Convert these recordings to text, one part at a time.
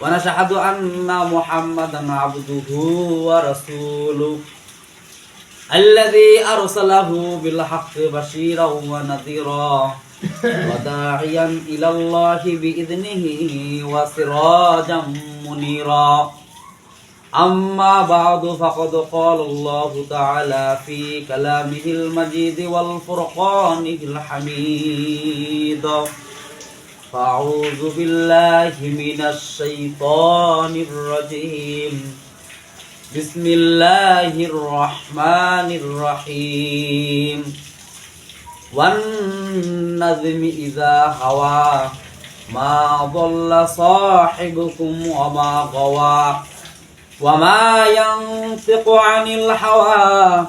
ونشهد أن محمدا عبده ورسوله الذي أرسله بالحق بشيرا ونذيرا وداعيا إلى الله بإذنه وسراجا منيرا أما بعد فقد قال الله تعالى في كلامه المجيد والفرقان الحميد فأعوذ بالله من الشيطان الرجيم. بسم الله الرحمن الرحيم. والنظم إذا هوى ما ضل صاحبكم وما غوى وما ينطق عن الهوى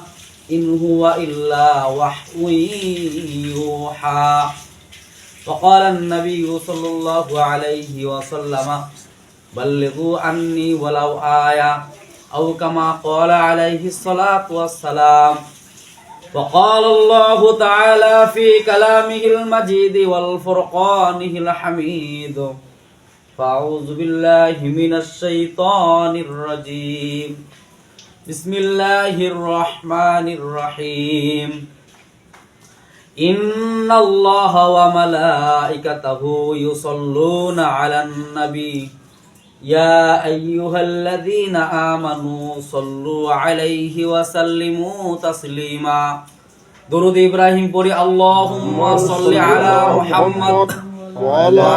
إن هو إلا وحي يوحى. وقال النبي صلى الله عليه وسلم بلغوا عني ولو آية أو كما قال عليه الصلاة والسلام. وقال الله تعالى في كلامه المجيد والفرقانه الحميد فأعوذ بالله من الشيطان الرجيم. بسم الله الرحمن الرحيم. إن الله وملائكته يصلون على النبي يا أيها الذين آمنوا صلوا عليه وسلموا تسليما درود إبراهيم بوري اللهم صل على محمد وعلى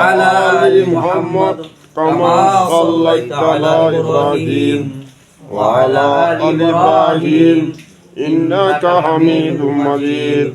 آل محمد كما صليت على إبراهيم وعلى آل إبراهيم إنك حميد مجيد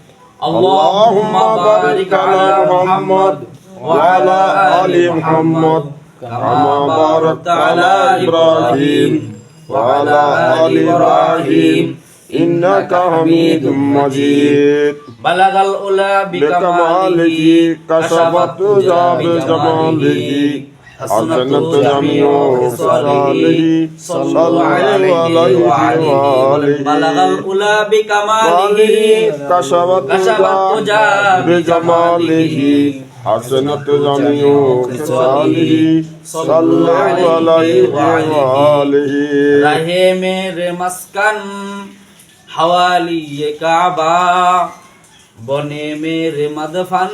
اللهم بارك على محمد وعلى آل محمد كما باركت على إبراهيم وعلى آل إبراهيم إنك حميد مجيد بلغ الأولى بكماله كشفت جاب جماله حسنة جميع خصاله صلوا عليه وعليه بلغ الأولى بكماله كشفت الدجى بجماله حسنة جميع خصاله صلوا عليه وعليه رہے میرے مسکن حوالی کعبہ بنے میرے مدفن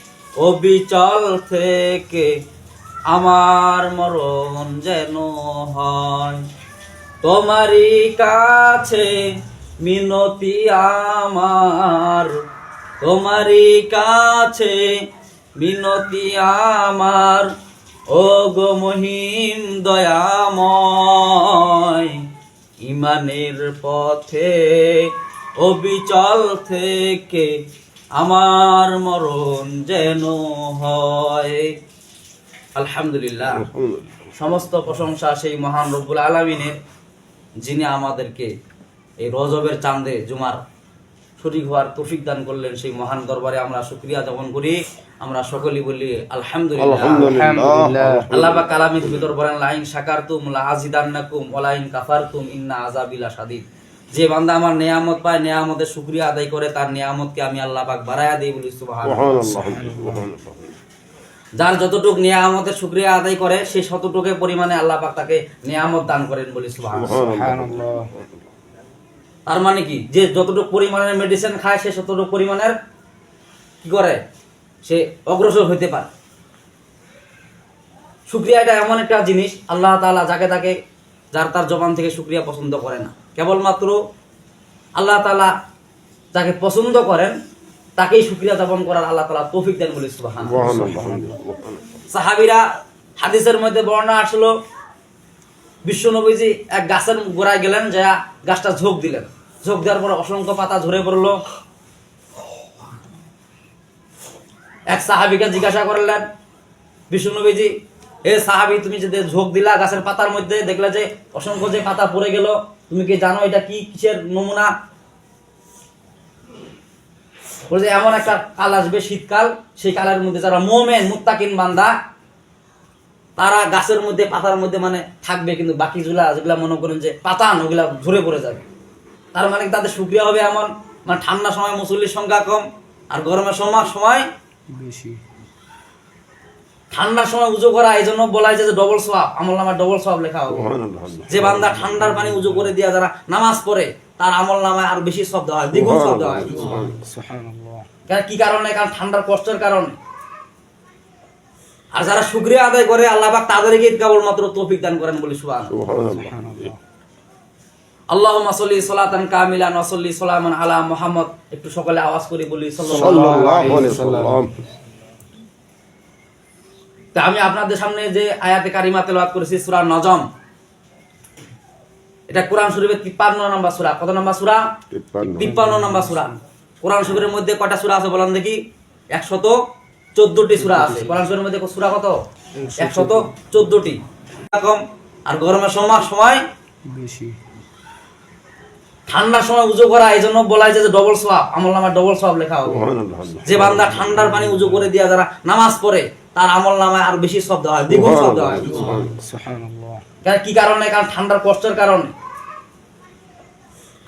অবিচল থেকে আমার মরণ যেন হয়। তোমারই কাছে মিনতি আমার। তোমারই কাছে মিনতি আমার। ও গো মহিম দয়াময়, ইমানের পথে অবিচল থেকে আমার মরণ যেন হয়। আলহামদুলিল্লাহ। সমস্ত প্রশংসা সেই মহান রব্বুল আলমিনের যিনি আমাদেরকে এই রজবের চাঁদে জুমার শরিক হওয়ার তৌফিক দান করলেন সেই মহান দরবারে আমরা শুক্রিয়া যাপন করি। আমরা সকলেই বলি আলহামদুলিল্লাহ। আল্লাহ বা কালামের ভিতর বলেন লাইন শাকারতুম লাহাজিদান্নাকুম ওয়ালাইন কাফারতুম ইন্না আযাবিলা শাদীদ। যে বান্দা আমার নিয়ামত পায় নিয়ামতের শুকরিয়া আদায় করে তার নিয়ামতকে আমি আল্লাহ পাক বাড়ায়া দিই বলি যার যতটুক নিয়ামতের শুকরিয়া আদায় করে সেই শতটুকু পরিমাণে আল্লাহ পাক তাকে নিয়ামত দান করেন বলি তার মানে কি? যে যতটুকু পরিমাণের মেডিসিন খায় সে ততটুকু পরিমাণের কি করে? সে অগ্রসর হইতে পারে। শুক্রিয়া এটা এমন একটা জিনিস আল্লাহ তাআলা যাকে তাকে যার তার জবান থেকে শুক্রিয়া পছন্দ করে না। কেবলমাত্র আল্লাহ তাআলা যাকে পছন্দ করেন, তাকেই শুক্রিয়া যাপন করার আল্লাহ তাআলা তৌফিক দেন বলে সাহাবিরা হাদিসের মধ্যে বর্ণনা আসলো বিশ্বনবীজি এক গাছের গোড়ায় গেলেন, যা গাছটা ঝোঁক দিলেন। ঝোঁক দেওয়ার পর অসংখ্য পাতা ঝরে পড়ল। এক সাহাবিকে জিজ্ঞাসা করলেন বিশ্বনবীজি এ সাহাবি তুমি যে ঝোঁক দিলা গাছের পাতার মধ্যে, দেখলে যে অসংখ্য যে পাতা পড়ে গেল তুমি কি জানো এটা কি কিসের নমুনা? বলে যে এমন একটা কাল আসবে শীতকাল, সেই কালের মধ্যে যারা মোমেন, মুত্তাকিন বান্দা, তারা গাছের মধ্যে, পাতার মধ্যে মানে থাকবে, কিন্তু বাকি যেগুলা যেগুলা মনে করেন যে পাতান, ওগুলা ঝরে পড়ে যাবে। তার মানে তাদের সুক্রিয়া হবে এমন? মানে ঠান্ডার সময়, মুসল্লির সংখ্যা কম, আর গরমের সময় সময় বেশি। ঠান্ডার সময় উজু করা এই জন্য বলা হয়েছে যে ডবল সোয়াব আমল নামায় ডবল সোয়াব লেখা হবে। যে বান্দা ঠান্ডার পানি উজু করে দিয়া যারা নামাজ পড়ে তার আমল নামায় আরও বেশি শব্দ হয় দ্বিগুণ শব্দ হয়। কারণ কি কারণে? কারণ ঠান্ডার কষ্টের কারণে। আর যারা শুক্রিয়া আদায় করে আল্লাহ পাক তাদেরকে কেবল মাত্র তৌফিক দান করেন বলে সুবহান আল্লাহুম্মা সাল্লি সালাতান কামিলান ওয়া সাল্লি সালামান আলা মুহাম্মদ। একটু সকলে আওয়াজ করে বলি সাল্লাল্লাহু সাল্লাল্লাহু আলাইহি ওয়াসাল্লাম তা আমি আপনাদের সামনে যে আয়াতে কারিমা তেলাওয়াত করেছি সূরা নজম। এটা কোরআন শরীফের 53 নম্বর সূরা। কত নম্বর সূরা? 53 53 নম্বর সূরা। কোরআন শরীফের মধ্যে কটা সূরা আছে বলেন দেখি? 114টি সূরা আছে। কোরআন শরীফের মধ্যে সূরা কত? 114টি এরকম আর গরমের সময় সময়? বেশি। ঠান্ডার সময় উজু করা এই জন্য বলা হয়েছে যে ডবল সোয়াব আমল নামায় ডবল সোয়াব লেখা হবে। যে বান্দা ঠান্ডার পানি উজু করে দিয়া যারা নামাজ পড়ে তার আমল নামায় আরও বেশি শব্দ হয় দ্বিগুণ শব্দ হয়। কি কারণে? কারণ ঠান্ডার কষ্টের কারণে।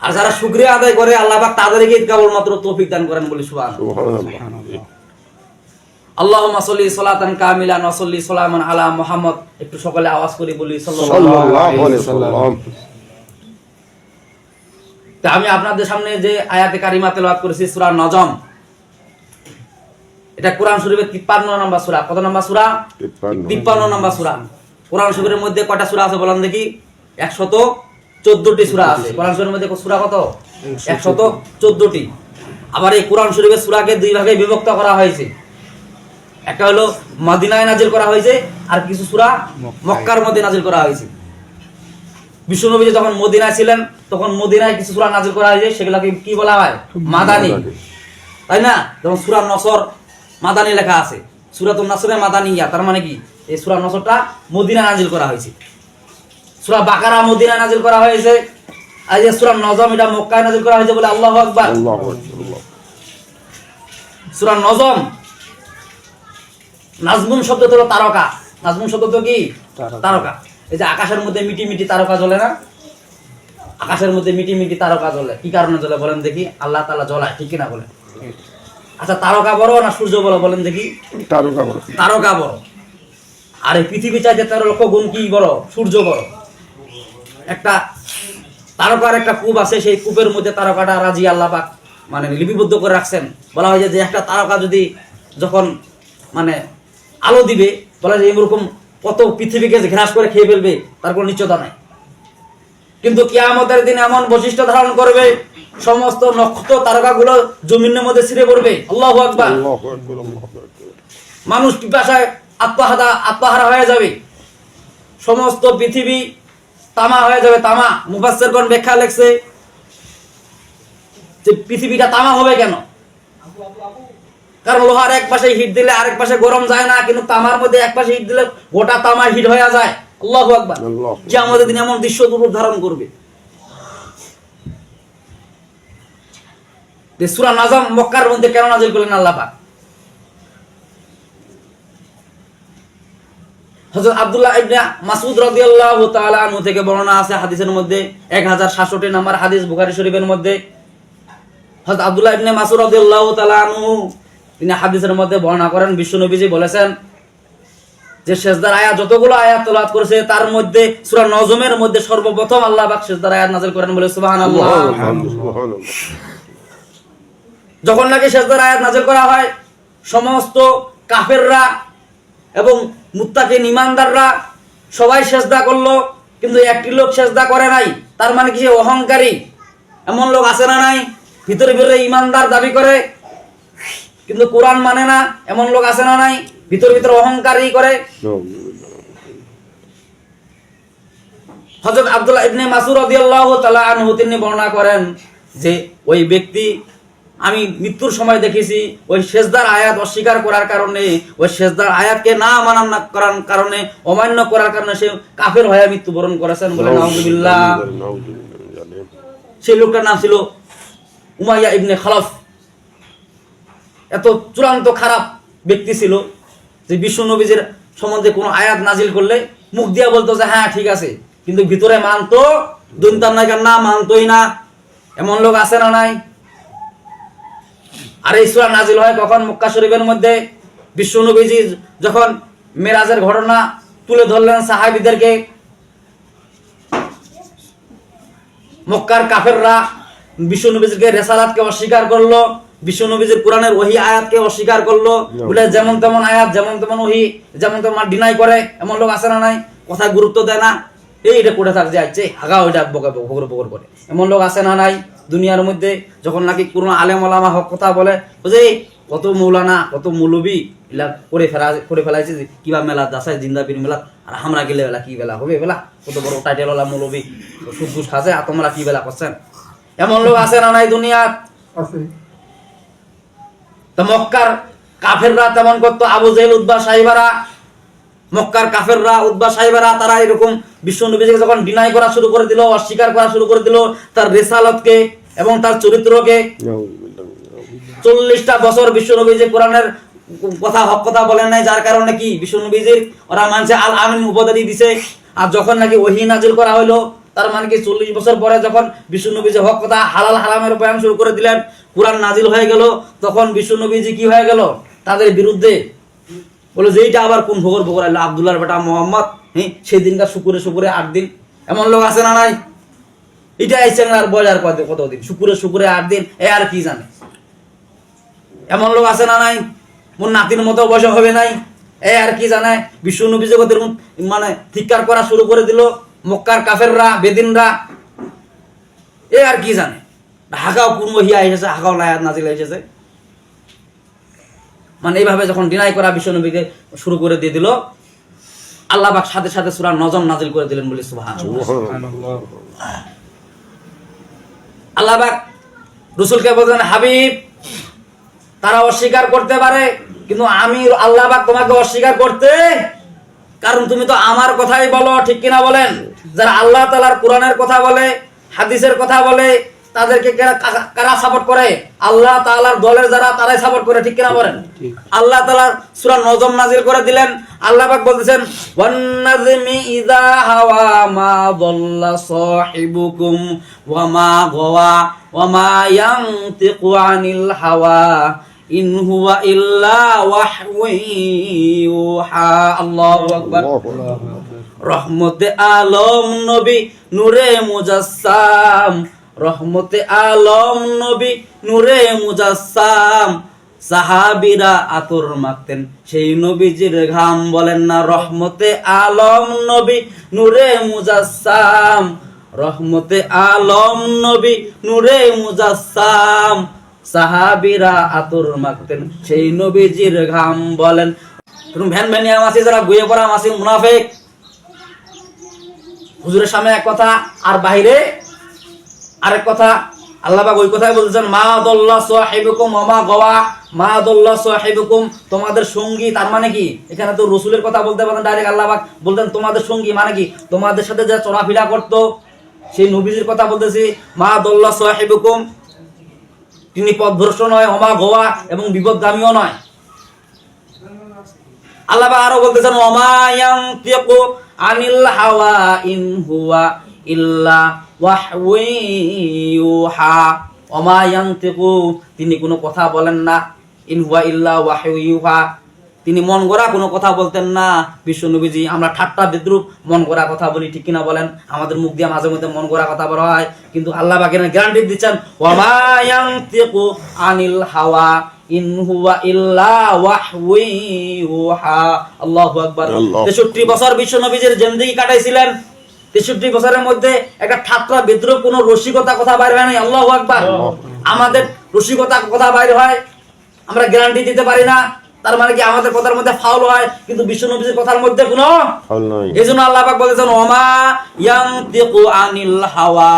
আর যারা শুক্রিয়া আদায় করে আল্লাহ পাক তাদেরকে কেবলমাত্র তৌফিক দান করেন বলে সুবহান সুবহানাল্লাহ। সুবহানাল্লাহ। আল্লাহুম্মা সাল্লি সালাতান কামিলান ওয়া সাল্লি সালামান আলা মুহাম্মদ। একটু সকলে আওয়াজ করে বলি সাল্লাল্লাহু সাল্লাল্লাহু আলাইহি ওয়াসাল্লাম তা আমি আপনাদের সামনে যে আয়াতে কারিমা তেলাওয়াত করেছি সূরা নজম। এটা কোরআন শরীফের 53 নম্বর সূরা। কত নম্বর সূরা? 53 তিপ্পান্ন নম্বর সূরা। কোরআন শরীফের মধ্যে কয়টা সূরা আছে বলেন দেখি? একশত চোদ্দটি সূরা আছে। কোরআন শরীফের মধ্যে সূরা কত? একশত চোদ্দটি। আবার এই কোরআন শরীফের সূরাকে দুই ভাগে বিভক্ত করা হয়েছে। একটা হলো মদিনায় নাজিল করা হয়েছে আর কিছু সূরা মক্কার মধ্যে নাজিল করা হয়েছে। বিশ্বনবী যখন মদিনায় ছিলেন তখন মদিনায় কিছু সূরা নাজিল করা হয়েছে সেগুলোকে কি বলা হয়? মাদানি। তাই না? যেমন সুরা নসর মাদানি লেখা আছে। সুরাতুন নাসরে মাদানিয়া তার মানে কি? এই সুরা নসরটা মদিনা নাজিল করা হয়েছে। সুরা বাকারা মদিনা নাজিল করা হয়েছে। আর যে সুরা নজম এটা মক্কায় নাজিল করা হয়েছে বলে আল্লাহু আকবার। আল্লাহু আকবার সুরা নজম নাজমুন শব্দ তো হলো তারকা। নাজমুন শব্দ তো কি? তারকা। এই যে আকাশের মধ্যে মিটি মিটি তারকা জ্বলে না? আকাশের মধ্যে মিটি মিটি তারকা জ্বলে। কি কারণে জ্বলে বলেন দেখি? আল্লাহ তাআলা জ্বলায় ঠিক কিনা বলেন? আচ্ছা তারকা বড় না সূর্য বড় বলেন দেখি? তারকা বড়। তারকা বড়। আর এই পৃথিবী চাইতে তেরো লক্ষ গুণ কি বড়? সূর্য বড়। একটা তারকার একটা কূপ আছে সেই কূপের মধ্যে তারকাটা রাজি আল্লাহ পাক মানে লিপিবদ্ধ করে রাখছেন। বলা হয় যে একটা তারকা যদি যখন মানে আলো দিবে বলা যায় এরকম কত পৃথিবীকে ঘ্রাস করে খেয়ে ফেলবে তার কোনো নিশ্চয়তা নাই। কিন্তু কিয়ামতের দিন এমন বৈশিষ্ট্য ধারণ করবে সমস্ত নক্ষত্র তারকাগুলো জমিনের মধ্যে ছিঁড়ে পড়বে। আল্লাহ আকবার। মানুষ পিপাসায় আত্মহারা আত্মহারা হয়ে যাবে? সমস্ত পৃথিবী তামা হয়ে যাবে তামা। মুফাসসিরগণ ব্যাখ্যা লেখছে যে পৃথিবীটা তামা হবে কেন? কারণ লোহার এক পাশে হিট দিলে আরেক পাশে গরম যায় না কিন্তু তামার মধ্যে এক পাশে হিট দিলে গোটা তামা হিট হয়ে যায়। আল্লাহু আকবার। যে আমাদের দিন এমন দৃশ্য রূপ ধারণ করবে। সূরা নাজম মক্কার মধ্যে কেন নাজিল করলেন আল্লাহ পাক? হযরত আব্দুল্লাহ ইবনে মাসউদ রাদিয়াল্লাহু তাআলা আনহু থেকে বর্ণনা আছে হাদিসের মধ্যে 1066 নম্বর হাদিস বুখারী শরীফের মধ্যে। হযরত আব্দুল্লাহ ইবনে মাসউদ রাদিয়াল্লাহু তাআলা আনহু তিনি হাদিসের মধ্যে বর্ণনা করেন বিশ্বনবীজি বলেছেন যে সেজদার আয়াত, যতগুলো আয়াত তেলাওয়াত করেছে, তার মধ্যে সূরা নজমের মধ্যে সর্বপ্রথম আল্লাহ পাক সেজদার আয়াত নাযিল করেন বলে সুবহানাল্লাহ। যখন নাকি সেজদার আয়াত নাযিল করা হয়, সমস্ত কাফেররা এবং মুত্তাকিন ইমানদাররা সবাই সেজদা করল, কিন্তু একটি লোক সেজদা করে নাই, তার মানে কি অহংকারী? এমন লোক আছে না নাই? ভিতরে ভিতরে ইমানদার দাবি করে কিন্তু কোরআন মানে না এমন লোক আছে না নাই ভিতরে ভিতরে অহংকারী করে। হযরত আব্দুল্লাহ ইবনে মাসুদ রাদিয়াল্লাহু তাআলা আনহু তিনি বর্ণনা করেন যে ওই ব্যক্তি আমি মৃত্যুর সময় দেখেছি ওই সেজদার আয়াত অস্বীকার করার কারণে ওই সেজদার আয়াতকে না মানান না করার কারণে অমান্য করার কারণে সে কাফের হয়ে মৃত্যুবরণ করেছেন বলে নাউজুবিল্লাহ সেই লোকটার নাম ছিল উমাইয়া ইবনে খালফ। এত চূড়ান্ত খারাপ ব্যক্তি ছিল যে বিশ্ব নবীজের সম্বন্ধে কোনো আয়াত নাজিল করলে মুখ দিয়া বলতো যে হ্যাঁ ঠিক আছে। কিন্তু ভিতরে মানতো, দুনতার নায়িকার না মানতোই না। এমন লোক আছে না নাই? আর এই সূরা নাজিল হয় কখন? মক্কা শরীফের মধ্যে বিশ্ব নবীজি যখন মেরাজের ঘটনা তুলে ধরলেন সাহাবীদেরকে, মক্কার কাফেররা বিশ্বনবীজিকে রেসালাতকে অস্বীকার করল। বিশ্বনবীজির কোরআনের ওহি আয়াতকে অস্বীকার করল। বলে যেমন তেমন আয়াত যেমন তেমন ওহি যেমন তেমন ডিনাই করে এমন লোক আছে না নাই? কথা গুরুত্ব দেয় না। এই এটা করে থাক যাচ্ছে আগা ওইটা বকে বকর বকর করে। এমন লোক আছে না নাই দুনিয়ার মধ্যে যখন নাকি কোনো আলেম ওলামা হক কথা বলে বুঝে কত মৌলানা কত মৌলবী এলা করে ফেলা করে ফেলাইছে যে কিবা মেলা দাসায় জিন্দাবির মেলা আর আমরা গেলে বেলা কি বেলা হবে বেলা? কত বড় টাইটেল ওলা মৌলবী সুদ ঘুষ খাসে আর তোমরা কি বেলা করছেন? এমন লোক আছে না নাই দুনিয়ার? মক্কার কাফেররা তেমন করতো, আবু জেল উদ্বা মক্কার কাফেররা উদ্বা সাহিবারা, তারা এরকম বিশ্ব নবীজিকে যখন ডিনাই করা শুরু করে দিল, অস্বীকার করা শুরু করে দিল, তার রেসালতকে এবং তার চরিত্রকে। চল্লিশটা বছর বিশ্ব নবীজি কোরআনের কথা, হক কথা বলেন নাই, যার কারণে কি? বিশ্ব নবীজির ওরা মানছে, আল আমিন দিছে। আর যখন নাকি ওহি নাজিল করা হলো তার মানে কি চল্লিশ বছর পরে যখন বিশ্ব নবীজি হক কথা, হালাল, হারামের বয়ান শুরু করে দিলেন কোরআন নাজিল হয়ে গেল, তখন বিশ্ব নবীজি কি হয়ে গেল? তাদের বিরুদ্ধে বলে যে এইটা আবার কোন ভোগর ভোগর আল্লাহ, আবদুল্লাহর বেটা মোহাম্মদ হ্যাঁ সেই দিনকার শুকুরে শুকুরে আট দিন। এমন লোক আছে না নাই? এটা এই চেংড়ার বয়লার কত কতদিন? শুকুরে শুকুরে আট দিন, এ আর কি জানে? এমন লোক আছে না নাই? মোর নাতির মতো বয়স হবে নাই? এ আর কি জানে? বিশ্ব নবী জগতের মানে ধিক্কার করা শুরু করে দিল, মক্কার কাফেররা, বেদিনরা, এ আর কি জানে? হাগাও, কোন মহিয়া এসেছে হাগাও লায়াত নাজিল এসেছে মানে এইভাবে যখন ডিনাই করা বিশ্ব নবীকে শুরু করে দিয়ে দিল, আল্লাহ পাক সাথে সাথে সূরা নজম নাজিল করে দিলেন বলে সুবহান আল্লাহ পাক রসুলকে বলছেন হাবিব, তারা অস্বীকার করতে পারে, কিন্তু আমি আল্লাহ পাক তোমাকে অস্বীকার করতে, কারণ তুমি তো আমার কথাই বলো, ঠিক কিনা বলেন? যারা আল্লাহ তালার কোরআনের কথা বলে, হাদিসের কথা বলে তাদেরকে কারা- সাপোর্ট করে আল্লাহ তাআলার দলের যারা তারাই সাপোর্ট করে ঠিক কিনা বলেন? আল্লাহ তাআলা সূরা নজম নাজিল করে দিলেন। আল্লাহ পাক বলতেছেন ওয়ান নাজমি ইযা হাওয়া মা দাল্লা সাহিবুকুম ওয়া মা গাওয়া ওয়া মা ইয়ানতিকু আনিল হাওয়া ইন হুয়া ইল্লা ইউহা। আল্লাহু আকবার। রহমতে আলম নবী নূরে মুজাসসাম রহমতে আলম নবী নূরে মুজাসসাম। সাহাবিরা আতর মাখতেন। সেই নবীজির ঘাম বলেন না, রহমতে আলম নবী নূরে মুজাসসাম। রহমতে আলম নবী নূরে মুজাসসাম। সাহাবিরা আতর মাখতেন। সেই নবীজির ঘাম বলেন, তুমি ভ্যান ভ্যানিয়া মাসি যারা গুয়ে পড়া মাসি মুনাফেক? হুজুরের সামনে এক কথা, আর বাইরে আরেক কথা আল্লাহ ওই কথাই বলতেছেন, মা দল্লা সাহিবুকুম ওমা গওয়া, মা দল্লা সাহিবুকুম। তোমাদের সঙ্গী, তার মানে কি? এখানে তো রসুলের কথা বলতে পারেন ডাইরেক্ট আল্লাহ পাক বলতেন, তোমাদের সঙ্গী মানে কি? তোমাদের সাথে যে চলাফেরা করতো, সেই নবীজির কথা বলতেছি, মা দল্লা সাহিবুকুম। তিনি পথভ্রষ্ট নয় অমা গোয়া এবং বিপদগামীও নয়। আল্লাহ আরও বলতেছেন ওমা আনিল হাওয়া ইন হুয়া ইল্লা তিনি কোনো কথা বলেন না। ইন হুয়া ইল্লা ইউহা তিনি মন গড়া কোনো কথা বলতেন না। বিশ্ব নবীজি আমরা ঠাট্টা বিদ্রুপ মন গড়া কথা বলি ঠিক কিনা বলেন? আমাদের মুখ দিয়ে মাঝে মধ্যে মন গড়া কথা বলা হয় কিন্তু আল্লাহ বাকের গ্যারান্টি দিচ্ছেন ওমা ইয়ানতিকু আনিল হাওয়া ইন হুয়া ইল্লা ওয়াহয়ু ইউহা। আল্লাহু আকবার। 63 বছর বিশ্ব নবীজির জিন্দেগি কাটাইছিলেন। 63 বছরের মধ্যে একটা ঠাট্টা বিদ্রুপ কোনো রসিকতা কথা বাইরে হয় নাই। আল্লাহু আকবার। আমাদের রসিকতা কথা বাইরে হয় আমরা গ্যারান্টি দিতে পারি না। তার মানে কি আমাদের কথার মধ্যে ফাউল হয় কিন্তু বিশ্ব নবীজির কথার মধ্যে কোনো এই জন্য আল্লাহ পাক বলেছেন ওমা ইয়ানতিকু আনিল হাওয়া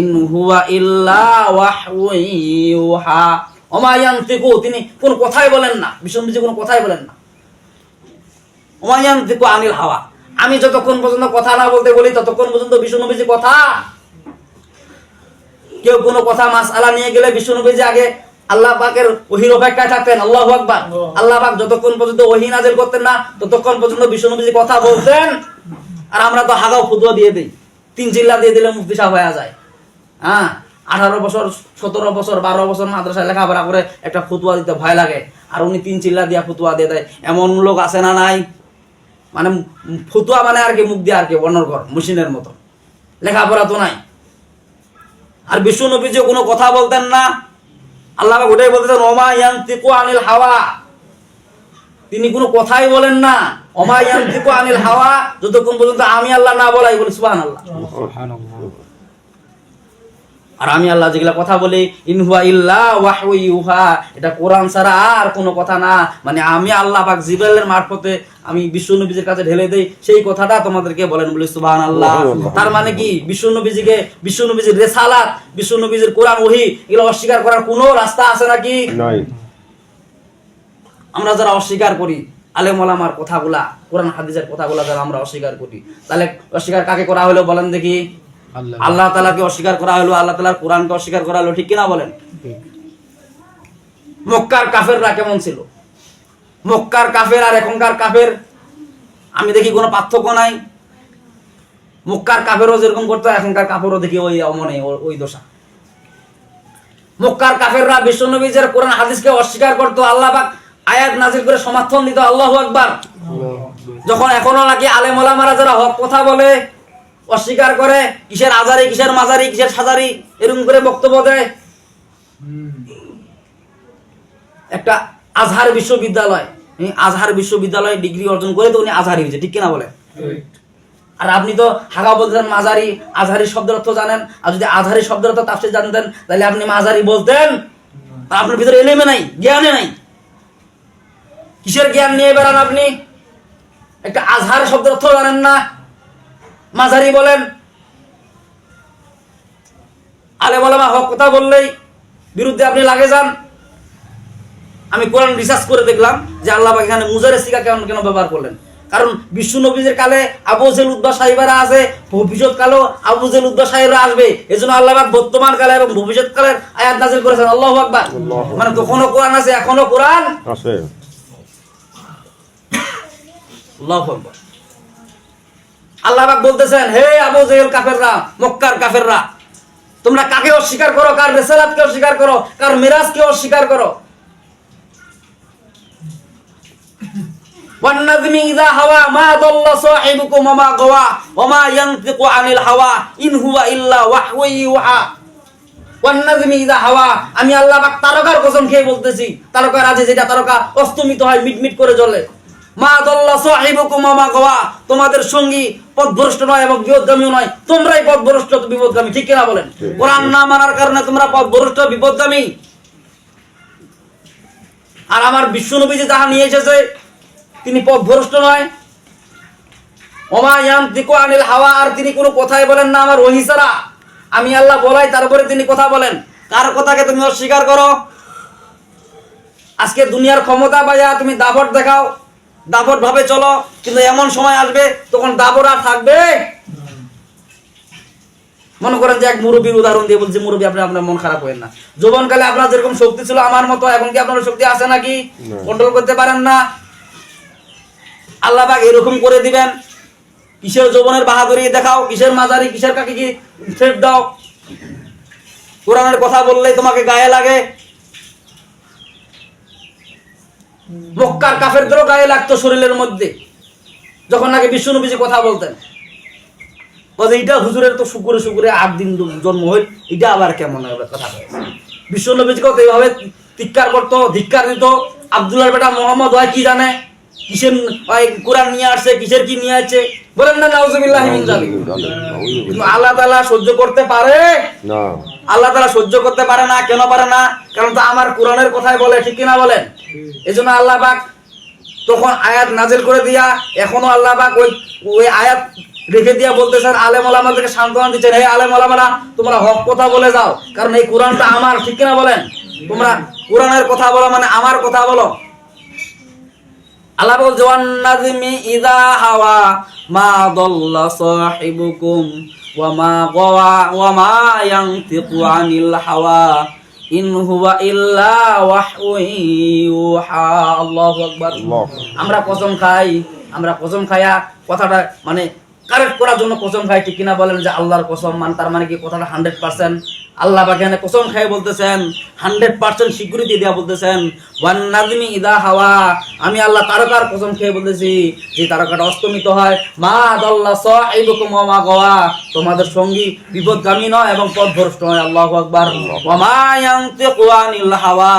ইন হুয়া ইল্লা ইউহা। ওমা ইয়ানতিকু তিনি কোন কথাই বলেন না। বিশ্বনবীজি কোনো কথাই বলেন না। ওমা ইয়ানতিকু আনিল হাওয়া। আমি যতক্ষণ পর্যন্ত কথা না বলতে বলি, ততক্ষণ পর্যন্ত বিশ্বনবীজি কথা। কেউ কোনো কথা মাসআলা নিয়ে গেলে বিশ্বনবীজি আগে আল্লাহ পাকের ওহির অপেক্ষায় থাকতেন, আল্লাহ আকবার। আল্লাহ পাক যতক্ষণ পর্যন্ত ওহি নাজিল করতেন না, ততক্ষণ পর্যন্ত বিশ্বনবীজি কথা বলতেন। আর আমরা তো হাগাও ফুতুয়া দিয়ে দিই। তিন চিল্লা দিয়ে দিলে মুক্তি সাহ হয়ে যায়। হ্যাঁ আঠারো বছর, সতেরো বছর, বারো বছর মাদ্রাসায় লেখাপড়া করে একটা ফুতুয়া দিতে ভয় লাগে। আর উনি তিন চিল্লা দিয়া ফুতুয়া দিয়ে দেয়। এমন লোক আছে না নাই? মানে ফতুয়া মানে আর কি, মুখ দিয়ে আর কি অনর্গর মেশিনের মতো। লেখাপড়া তো নাই। আর বিশ্ব নবীজি কোনো কথা বলতেন না। আল্লাহ বলতেন বলতেছেন, ওমা ইয়ান্তিকু আনিল হাওয়া। তিনি কোনো কথাই বলেন না। ওমা ইয়ান্তিকু আনিল হাওয়া। যতক্ষণ পর্যন্ত আমি আল্লাহ না বলাই, বলি সুবহানাল্লাহ। সুবহানাল্লাহ। আর আমি আল্লাহ যেগুলা কথা বলি ইনহুয়া ইল্লা ওয়াহু ইউহা এটা কোরআন ছাড়া আর কোনো কথা না। মানে আমি আল্লাহ পাক জিব্রাইলের মারফতে আমি বিশ্ব নবীজির কাছে ঢেলে দেই সেই কথাটা তোমাদেরকে বলেন বলি সুবহানাল্লাহ। সুবহানাল্লাহ। তার মানে কি? বিশ্ব নবীজিকে বিশ্ব নবীজির রেসালাত বিশ্ব নবীজির কোরআন ওহি এগুলো অস্বীকার করার কোনো রাস্তা আছে নাকি? আমরা যারা অস্বীকার করি আলেম ওলামার কথাগুলা কোরআন হাদিসের কথাগুলা যারা আমরা অস্বীকার করি তাহলে অস্বীকার কাকে করা হলো বলেন দেখি। আল্লাহ। তালাকে অস্বীকার করা হলো আল্লাহ তালার কোরআনকে অস্বীকার করা হলো ঠিক কিনা বলেন? মক্কার কাফেররা কেমন ছিল? মক্কার কাফের আর এখনকার কাফের আমি দেখি কোনো পার্থক্য নাই। মক্কার কাফেরও যেরকম করতো এখনকার কাপড়ও দেখি ওই অমনে ও- ওই দশা। মক্কার কাফেররা বিশ্বনবীজের কোরআন হাদিসকে অস্বীকার করতো আল্লাহ পাক আয়াত নাজিল করে সমর্থন দিত আল্লাহ আকবার। যখন এখনও নাকি আলেম ওলামারা যারা হক কথা বলে অস্বীকার করে কিসের আজারি কিসের মাজারি কিসের সাজারি এরকম করে বক্তব্য দেয়। একটা আজহার বিশ্ববিদ্যালয় আজহার বিশ্ববিদ্যালয়ে ডিগ্রি অর্জন করে তো উনি আজহারি হয়েছে ঠিক কিনা বলে? আর আপনি তো হাগা বলতেন মাজারি আজহারি শব্দের অর্থ জানেন আর যদি আজহারি শব্দের অর্থ তাফসীর জানতেন তাহলে আপনি মাজারি বলতেন। আপনার ভিতরে এলেমে নাই জ্ঞানে নাই। কিসের জ্ঞান নিয়ে বেড়ান আপনি? একটা আজহার শব্দের অর্থ জানেন না মাঝারি বলেন। আলে বলামা হক কথা বললেই বিরুদ্ধে আপনি লাগে যান। আমি কোরআন রিসার্চ করে দেখলাম যে আল্লাহ এখানে মুজারে সিকা কেন কেন ব্যবহার করলেন। কারণ বিশ্ব নবীজের কালে আবু জেল উদ্বা সাহিবারা আছে ভবিষ্যৎ কালেও আবু জেল উদ্বা সাহিবরা আসবে। এজন্য আল্লাহ পাক বর্তমান কালে এবং ভবিষ্যৎ কালের আয়াত নাজিল করেছেন। আল্লাহু আকবার। মানে তখনও কোরআন আছে এখনও কোরআন আছে। আল্লাহু আকবার। আল্লাহ পাক বলতেছেন হে আবু জেহেল কাফেররা মক্কার কাফেররা তোমরা কাকে অস্বীকার করো কার রেসালাতকে অস্বীকার করো কার মিরাজকে অস্বীকার করো والنجم إذا هوى ما ضل صاحبكم وما غوى وما ينطق عن الهوى إن هو إلا وحي يوحى والنجم إذا هوى আমি আল্লাহ পাক তারকার কসম খেয়ে বলতেছি তারকার আছে যেটা তারকা অস্তমিত হয় মিটমিট করে জ্বলে মা দল্লা সাহিবুকুম মা গাওয়া। তোমাদের সঙ্গী পথভ্রষ্ট নয় এবং বিপদগামীও নয়। তোমরাই পথভ্রষ্ট বিপদগামী। ঠিক কিনা বলেন? কোরআন না মানার কারণে তোমরা পথভ্রষ্ট বিপদগামী? আর আমার বিশ্বনবী যে যাহা নিয়ে এসেছে তিনি পথভ্রষ্ট নয়। ওমা ইয়ান্তিকু আনিল হাওয়া আর তিনি কোনো কথাই বলেন না আমার ওহি ছাড়া। আমি আল্লাহ বলাই তারপরে তিনি কথা বলেন। কার কথাকে তুমি অস্বীকার করো? আজকে দুনিয়ার ক্ষমতা পাইয়া তুমি দাবট দেখাও। দাবট ভাবে চলো কিন্তু এমন সময় আসবে তখন দাবট আর থাকবে। মনে করেন যে এক মুরব্বীর উদাহরণ দিয়ে বলছি মুরব্বী আপনি আপনার মন খারাপ হবেন না। যৌবনকালে আপনার যেরকম শক্তি ছিল আমার মতো এখন কি আপনার শক্তি আছে নাকি? কন্ট্রোল করতে পারেন না। আল্লাহ পাক এরকম করে দিবেন। কিসের যৌবনের বাহাদুরি দেখাও কিসের মাজারি কিসের কাকে কি ফেট দাও? কোরআনের কথা বললেই তোমাকে গায়ে লাগে। মক্কার কাফেরদেরও গায়ে লাগতো শরীরের মধ্যে। যখন নাকি বিশ্বনবীজি কথা বলতেন বলে এটা হুজুরের তো শুকুরে শুকুরে আট দিন জন্ম হইল এটা আবার কেমন হবে? কথা কয় বিশ্বনবীজি কত এইভাবে ধিক্কার করতো ধিক্কার দিত আব্দুল্লাহ বেটা মোহাম্মদ হয় কি জানে? কিসের কোরআন নিয়ে আসছে কিসের কি নিয়ে আসছে? বলেন না নাউজুবিল্লাহ আল্লাহ সহ্য করতে পারে? না। আল্লাহ তারা সহ্য করতে পারে না, কেন পারে না? কারণ তো আমার কোরআনের কথাই বলে, ঠিক কিনা বলেন? এই জন্য আল্লাহ পাক তখন আয়াত নাজিল করে দিয়া এখনও আল্লাহ পাক ওই ওই আয়াত রেখে দিয়া বলতেছেন, আলেম ওলামাদেরকে সান্ত্বনা দিচ্ছেন, হে আলেম ওলামারা, তোমরা হক কথা বলে যাও, কারণ এই কোরআনটা আমার, ঠিক কিনা বলেন? তোমরা কোরআনের কথা বলো মানে আমার কথা বলো। আল্লাহ বলছে ওয়ান্নাজমি ইদা হাওয়া মা দল্লা সাহিবুকুম ওয়া মা গাওয়া ওয়া মা ইয়ানতিকু আনিল হাওয়া ইন হুয়া ইল্লা ওয়াহয়ু ইউহা। আল্লাহু আকবার। আমরা কসম খাই আমরা কসম খায়া কথাটা মানে কারেক্ট করার জন্য কসম খাই ঠিক কিনা বলেন যে আল্লাহর কসম মান তার মানে কি কথাটা হান্ড্রেড পার্সেন্ট? আল্লাহ এখানে কসম খাই বলতেছেন হান্ড্রেড পার্সেন্ট স্বীকৃতি দেওয়া বলতেছেন ওয়ান নাজমি ইদা হাওয়া আমি আল্লাহ তারকার কসম খেয়ে বলতেছি যে তারকাটা অস্তমিত হয় মা দল্লা সাইবুকুম ওয়া মা গাওয়া তোমাদের সঙ্গী বিপদগামী নয় এবং পথভ্রষ্ট নয় আল্লাহু আকবার। মা হাওয়া।